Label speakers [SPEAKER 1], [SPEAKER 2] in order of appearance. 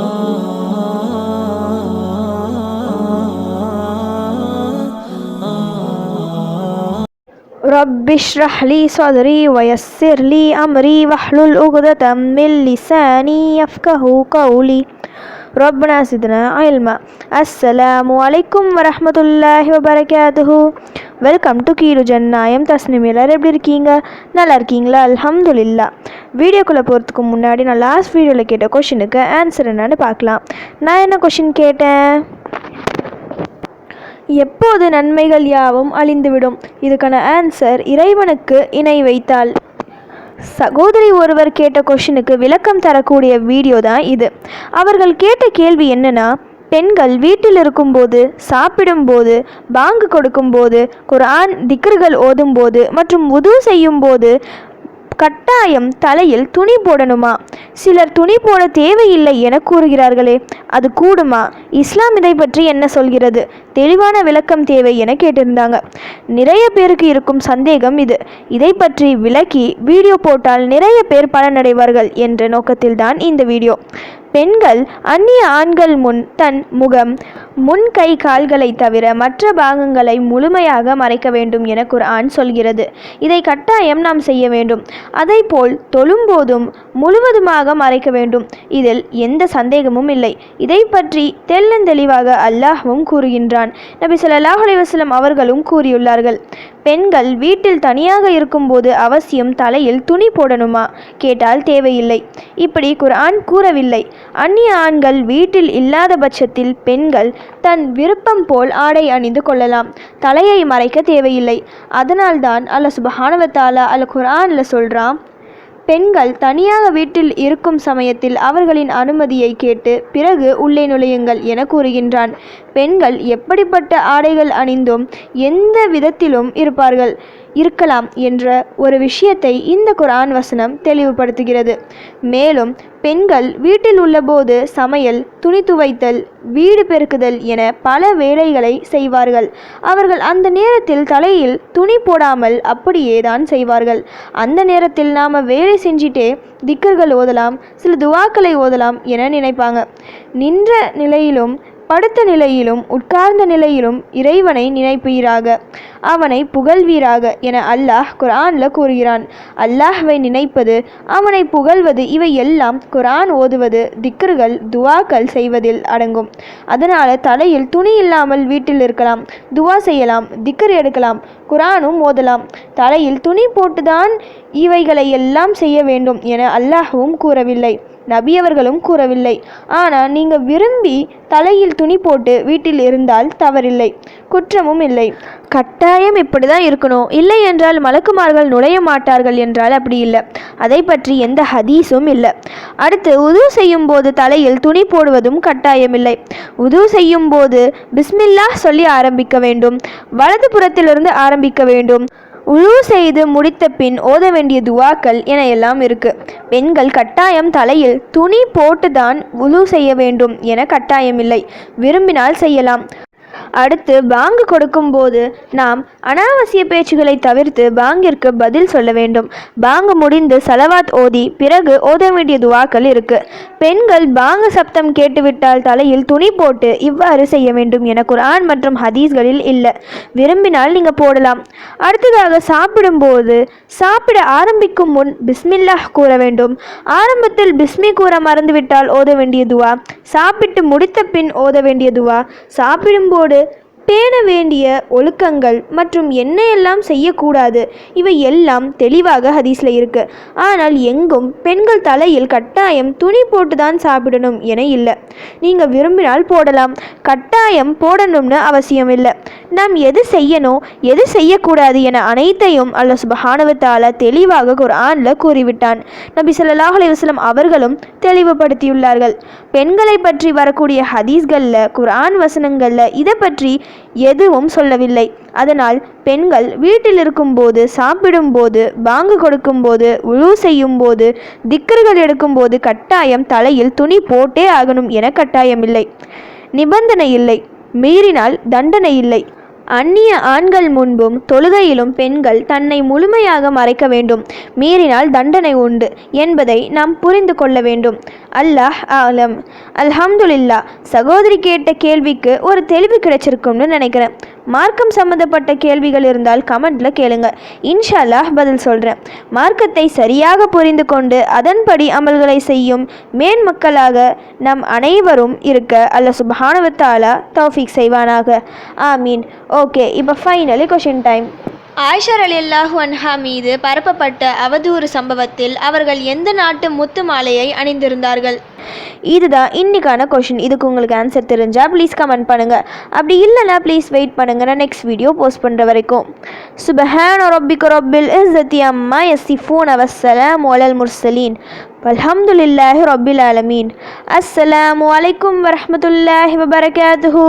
[SPEAKER 1] رب اشرح لي صدري ويسر لي أمري واحلل عقدة من لساني يفقه قولي ربنا زدنا علما السلام عليكم ورحمة الله وبركاته welcome to கீழு ஜன்னாயம் Tasnim எல்லாரும் எப்படி இருக்கீங்க நல்லா இருக்கீங்களா அல்ஹம்துலில்லா வீடியோக்குள்ளே போகிறதுக்கு முன்னாடி நான் லாஸ்ட் வீடியோவில் கேட்ட கொஷினுக்கு ஆன்சர் என்னன்னு பார்க்கலாம். நான் என்ன கொஷின் கேட்டேன்? எப்போது நன்மைகள் யாவும் அழிந்துவிடும்? இதுக்கான ஆன்சர் இறைவனுக்கு இணை வைத்தால் சகோதரி ஒருவர் கேட்ட கொஷினுக்கு விளக்கம் தரக்கூடிய வீடியோ தான் இது. அவர்கள் கேட்ட கேள்வி என்னன்னா பெண்கள் வீட்டில் இருக்கும்போது சாப்பிடும்போது பாங்கு கொடுக்கும்போது குரான் திக்ருகள் ஓதும்போது மற்றும் உது செய்யும்போது கட்டாயம் தலையில் துணி போடணுமா? சிலர் துணி போட தேவையில்லை என கூறுகிறார்களே அது கூடுமா? இஸ்லாம் இதை பற்றி என்ன சொல்கிறது? தெளிவான விளக்கம் தேவை என கேட்டிருந்தாங்க. நிறைய பேருக்கு இருக்கும் சந்தேகம் இது. இதை பற்றி விளக்கி வீடியோ போட்டால் நிறைய பேர் பலனடைவார்கள் என்ற நோக்கத்தில்தான் இந்த வீடியோ. பெண்கள் அந்நிய ஆண்கள் முன் தன் முகம் முன் கை கால்களை தவிர மற்ற பாகங்களை முழுமையாக மறைக்க வேண்டும் என குர்ஆன் சொல்கிறது. இதை கட்டாயம் நாம் செய்ய வேண்டும். அதைப்போல் தொழும்போதும் முழுவதுமாக மறைக்க வேண்டும். இதில் எந்த சந்தேகமும் இல்லை. இதை பற்றி தெள்ளந்தெளிவாக அல்லாஹ்வும் கூறுகின்றான். நபி சொல்லாஹ் அலிவாஸ்லம் அவர்களும் கூறியுள்ளார்கள் பெண்கள் வீட்டில் தனியாக இருக்கும்போது அவசியம் தலையில் துணி போடணுமா? கேட்டால் தேவையில்லை. இப்படி குர்ஆன் கூறவில்லை. அந்நிய ஆண்கள் வீட்டில் இல்லாத பட்சத்தில் பெண்கள் தன் விருப்பம் போல் ஆடை அணிந்து கொள்ளலாம். தலையை மறைக்க தேவையில்லை. அதனால்தான் அல்ல சுபஹானவத்தாலா தஆலா அல் குர்ஆனில் சொல்கிறான் பெண்கள் தனியாக வீட்டில் இருக்கும் சமயத்தில் அவர்களின் அனுமதியை கேட்டு பிறகு உள்ளே நுழையுங்கள் என கூறுகின்றான். பெண்கள் எப்படிப்பட்ட ஆடைகள் அணிந்தும் எந்த விதத்திலும் இருப்பார்கள். இருக்கலாம் என்ற ஒரு விஷயத்தை இந்த குரான் வசனம் தெளிவுபடுத்துகிறது. மேலும் பெண்கள் வீட்டில் உள்ளபோது சமையல் துணி துவைத்தல் வீடு பெருக்குதல் என பல வேலைகளை செய்வார்கள். அவர்கள் அந்த நேரத்தில் தலையில் துணி போடாமல் அப்படியே தான் செய்வார்கள். அந்த நேரத்தில் நாம் வேலை செஞ்சிட்டே திக்கர்கள் ஓதலாம் சில துவாக்களை ஓதலாம் என நினைப்பாங்க. நின்ற நிலையிலும் படுத்த நிலையிலும் உட்கார்ந்த நிலையிலும் இறைவனை நினைப்பீராக. அவனை புகழ்வீராக என அல்லாஹ் குரானில் கூறுகிறான். அல்லாஹ்வை நினைப்பது அவனை புகழ்வது இவை எல்லாம் குரான் ஓதுவது திக்ருகள் துவாக்கள் செய்வதில் அடங்கும். அதனால் தலையில் துணி இல்லாமல் வீட்டில் இருக்கலாம் துவா செய்யலாம் திக்கர் எடுக்கலாம் குரானும் ஓதலாம். தலையில் துணி போட்டுதான் இவைகளை எல்லாம் செய்ய வேண்டும் என அல்லாஹ்வும் கூறவில்லை. நபி அவர்களும் கூறவில்லை. ஆனால் நீங்கள் விரும்பி தலையில் துணி போட்டு வீட்டில் இருந்தால் தவறில்லை. குற்றமும் இல்லை. கட்டாயம் இப்படி தான் இருக்கணும். இல்லை என்றால் மலக்குமார்கள் நுழைய மாட்டார்கள் என்றால் அப்படி இல்லை. அதை பற்றி எந்த ஹதீஸும் இல்லை. அடுத்து உது செய்யும் போது தலையில் துணி போடுவதும் கட்டாயமில்லை உது செய்யும் போது பிஸ்மில்லாஹ் சொல்லி ஆரம்பிக்க வேண்டும். வலது புறத்திலிருந்து ஆரம்பிக்க வேண்டும். உழு செய்து முடித்த பின் ஓத வேண்டிய துவாக்கள் என எல்லாம் இருக்கு. பெண்கள் கட்டாயம் தலையில் துணி போட்டுதான் உழு செய்ய வேண்டும் என கட்டாயமில்லை. விரும்பினால் செய்யலாம். அடுத்து பாங்கு கொடுக்கும்போது நாம் அனாவசிய பேச்சுகளை தவிர்த்து பாங்கிற்கு பதில் சொல்ல வேண்டும். பாங்கு முடிந்து சலவாத் ஓதி பிறகு ஓத வேண்டிய துவாக்கள் இருக்கு. பெண்கள் பாங்கு சப்தம் கேட்டுவிட்டால் தலையில் துணி போட்டு இவ்வாறு செய்ய வேண்டும் என குரான் மற்றும் ஹதீஸ்களில் இல்லை. விரும்பினால் நீங்கள் போடலாம். அடுத்ததாக சாப்பிடும்போது சாப்பிட ஆரம்பிக்கும் முன் பிஸ்மில்லாஹ் கூற வேண்டும். ஆரம்பத்தில் பிஸ்மி கூற மறந்துவிட்டால் ஓத வேண்டிய துவா. சாப்பிட்டு முடித்த பின் ஓத வேண்டிய துவா. சாப்பிடும்போது பேண வேண்டிய ஒழுக்கங்கள் மற்றும் என்ன எல்லாம் செய்யக்கூடாது இவை எல்லாம் தெளிவாக ஹதீஸில் இருக்கு. ஆனால் எங்கும் பெண்கள் தலையில் கட்டாயம் துணி போட்டு தான் சாப்பிடணும் என இல்லை. நீங்கள் விரும்பினால் போடலாம். கட்டாயம் போடணும்னு அவசியம் இல்லை நாம் எது செய்யணும் எது செய்யக்கூடாது என அனைத்தையும் அல்ல சுபஹானவத்தால தெளிவாக குர்ஆனில் கூறிவிட்டான். நபி சொல்லாஹ் அலைஹி அவர்களும் தெளிவுபடுத்தியுள்ளார்கள். பெண்களை பற்றி வரக்கூடிய ஹதீஸ்களில் குர்ஆன் வசனங்களில் இதை பற்றி எதுவும் சொல்லவில்லை. அதனால் பெண்கள் வீட்டில் இருக்கும்போது சாப்பிடும்போது பாங்கு கொடுக்கும்போது உழு செய்யும்போது திக்கர்கள் எடுக்கும்போது கட்டாயம் தலையில் துணி போட்டே ஆகணும் என கட்டாயமில்லை. நிபந்தனை இல்லை. மீறினால் தண்டனை இல்லை. அந்நிய ஆண்கள் முன்பும் தொழுகையிலும் பெண்கள் தன்னை முழுமையாக மறைக்க வேண்டும். மீறினால் தண்டனை உண்டு என்பதை நாம் புரிந்து கொள்ள வேண்டும். அல்லாஹ் ஆலம். அல்ஹம்துலில்லா சகோதரி கேட்ட கேள்விக்கு ஒரு தெளிவு கிடைச்சிருக்கும்னு நினைக்கிறேன். மார்க்கம் சம்மந்தப்பட்ட கேள்விகள் இருந்தால் கமெண்ட்ல கேளுங்க. இன்ஷால்லா பதில் சொல்கிறேன் மார்க்கத்தை சரியாக புரிந்து கொண்டு அதன்படி அமல்களை செய்யும் மேன்மக்களாக நம் அனைவரும் இருக்க அல்ல சுபஹானவத்தாலா தௌஃபீக் செய்வானாக. ஆமீன். ஓகே இப்போ ஃபைனலி கொஷின் டைம் ஆயிஷர் அலி அல்லாஹு அன்ஹா மீது பரப்பப்பட்ட அவதூறு சம்பவத்தில் அவர்கள் எந்த நாட்டு முத்து மாலையை அணிந்திருந்தார்கள்? இதுதான் இன்னைக்கான கொஷின் இதுக்கு உங்களுக்கு ஆன்சர் தெரிஞ்சா ப்ளீஸ் கமெண்ட் பண்ணுங்க. அப்படி இல்லைன்னா ப்ளீஸ் வெயிட் பண்ணுங்க. நான் நெக்ஸ்ட் வீடியோ போஸ்ட் பண்ணுற வரைக்கும். சுபஹான ரப்பிக்கு ரப்பில் இஸ்ஸத்தி அம்மா யசிஃபூன் அவசலாம் ஒலல் முர்சலீன் வல்ஹம்துலில்லாஹி ரப்பில் ஆலமீன் அஸ்ஸலாமு அலைக்கும் வரஹ்மத்துல்லாஹி வபரகாத்துஹு